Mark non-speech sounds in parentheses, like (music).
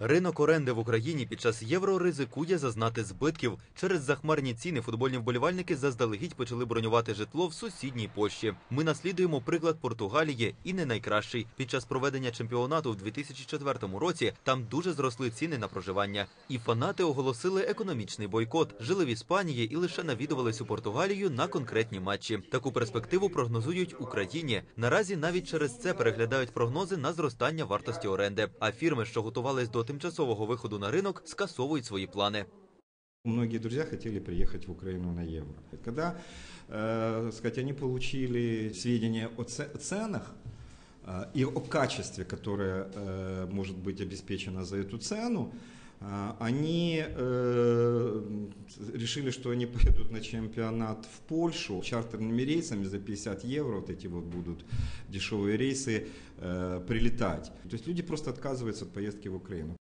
Ринок оренди в Україні під час євро ризикує зазнати збитків. Через захмарні ціни футбольні вболівальники заздалегідь почали бронювати житло в сусідній Польщі. Ми наслідуємо приклад Португалії і не найкращий. Під час проведення чемпіонату в 2004 році там дуже зросли ціни на проживання. І фанати оголосили економічний бойкот. Жили в Іспанії і лише навідувались у Португалію на конкретні матчі. Таку перспективу прогнозують Україні. Наразі навіть через це переглядають прогнози на зростання вартості оренди. А фірми, що готувались до тимчасового виходу на ринок, скасовують свої плани. Многие друзья хотели приехать в Украину на евро. Когда, э, сказать, они получили сведения о це- ценах э, и о качестве, которое э, может быть обеспечено за эту цену, э, они э, решили, что они (laughs) поедут на чемпионат в Польшу чартерными рейсами за 50 евро, вот эти вот будут дешевые рейсы, э, прилетать. То есть люди просто отказываются от поездки в Украину.